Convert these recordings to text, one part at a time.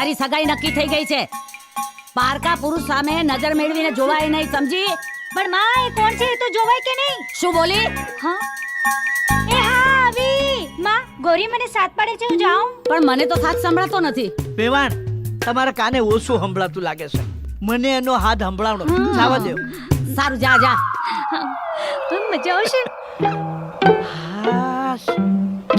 તારી સગાઈ નક્કી થઈ ગઈ છે. પારકા પુરુષ સામે નજર મેળવીને જોવાય નહીં સમજી? પણ માં એ કોણ છે? એ તો જોવાય કે નહીં? શું બોલી? હા? એ હા આવી. માં ગોરી મને સાથ પાડે છે હું જાઉં. પણ મને તો સાથ સંભળાતો નથી. બેવાણ તમારા કાને ઓછું સંભળાતું લાગે છે. મને એનો હાથ સંભળાવડો સાવા દેવ સારું જા જા. મજા આવશે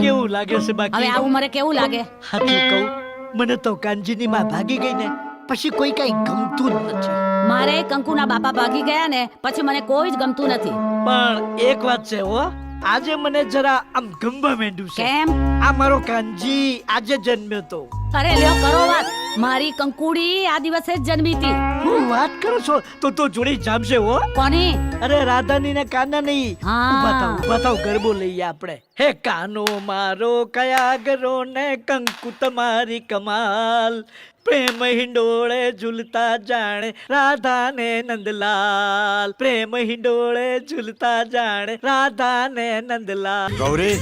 કેવું લાગે છે હવે આવું મને કેવું લાગે? સાચું કહું. મને તો કાનજીની માં ભાગી ગઈ ને પછી કોઈ કઈ ગમતું જ નથી. મારે કંકુના બાપા ભાગી ગયા ને પછી મને કોઈ જ ગમતું નથી. પણ એક વાત છે હો આજે મને જરા આમ ગમવા માંડ્યું છે. કેમ? આ મારો કાનજી આજે જન્મ્યો તો. અરે લ્યો કરો વાત. મારી કંકુડી આ દિવસે જ જન્મી હતી. હું વાત કરો છો? તો તો જોડી જામશે હો. કોની? અરે રાધાની ને કાના નહીં. હા. બતાવ બતાવ ગરબો લઈએ આપણે. હે કાનો મારો કયા ગરો ને કંકુ તમારી કમાલ. પ્રેમ હિંડોળે ઝૂલતા જાણે રાધા ને નંદલાલ. પ્રેમ હિંડોળે ઝૂલતા જાણે રાધા ને નંદલાલ. ગૌરી.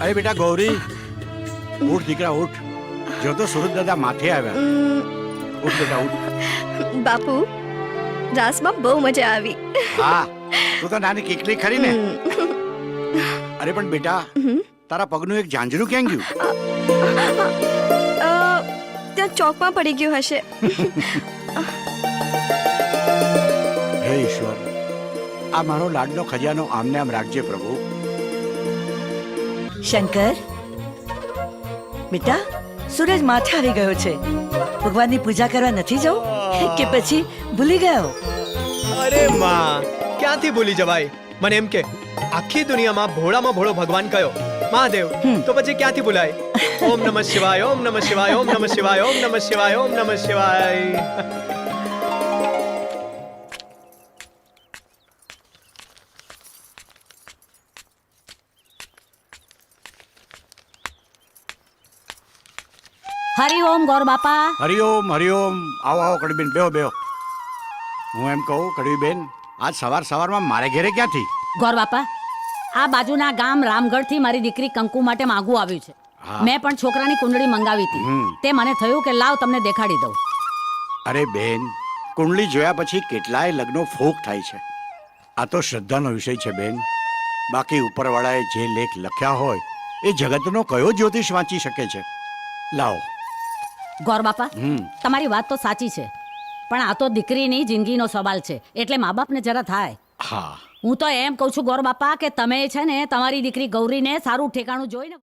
અરે બેટા ગૌરી. ઉઠ દીકરા ઉઠ. જો તો સુરત દાદા માથે આવ્યા. ઉઠ બેટા ઉઠ. બાપુ રાસમાં બહુ મજા આવી. હા તું તો નાની કીકલી ખરી ને. અરે પણ બેટા તારા પગનું એક ઝાંઝરું ક્યાં ગયું? ત્યાં ચોકમાં પડી ગયું હશે. હે ઈશ્વર આ મારો લાડનો ખજાનો આમને આમ રાખજે પ્રભુ. શંકર બેટા સૂરજ માથે આવી ગયો છે. ભગવાનની પૂજા કરવા નથી જવું? કે પછી ભૂલી ગયો? અરે માં ક્યાંથી ભૂલી જવાય? મને એમ કે આખી દુનિયામાં ભોળામાં ભોળો ભગવાન કયો? મહાદેવ તો પછી ક્યાંથી ભૂલાય? ઓમ નમઃ શિવાય ઓમ નમઃ શિવાય ઓમ નમઃ શિવાય ઓમ નમઃ શિવાય ઓમ નમઃ શિવાય. હરિઓમ ગોર બાપા. હરિઓમ હરિઓમ. આવો આવો કડવીબેન બેહો બેહો. હું એમ કહું કડવીબેન આજ સવાર સવારમાં મારે ઘેરે ક્યાંથી? ગોર બાપા આ બાજુના ગામ રામગઢથી મારી દીકરી કંકુ માટે માગું આવ્યું છે. મેં પણ છોકરાની કુંડળી મંગાવી હતી. તે મને થયું કે લાવ તમને દેખાડી દઉં. અરે બેન કુંડલી જોયા પછી કેટલાય લગ્નો ફોક થાય છે. આ તો શ્રદ્ધાનો વિષય છે બેન. બાકી ઉપરવાળાએ જે લેખ લખ્યા હોય એ જગતનો કયો જ્યોતિષ વાંચી શકે છે? લાવો. ગોર બાપા તમારી વાત તો સાચી છે પણ આ તો દીકરીની જિંદગીનો સવાલ છે એટલે મા બાપને જરા થાય. હા. હું તો એમ કહું છું ગોર બાપા કે તમે છે ને તમારી દીકરી ગૌરીને સારું ઠેકાણું જોઈને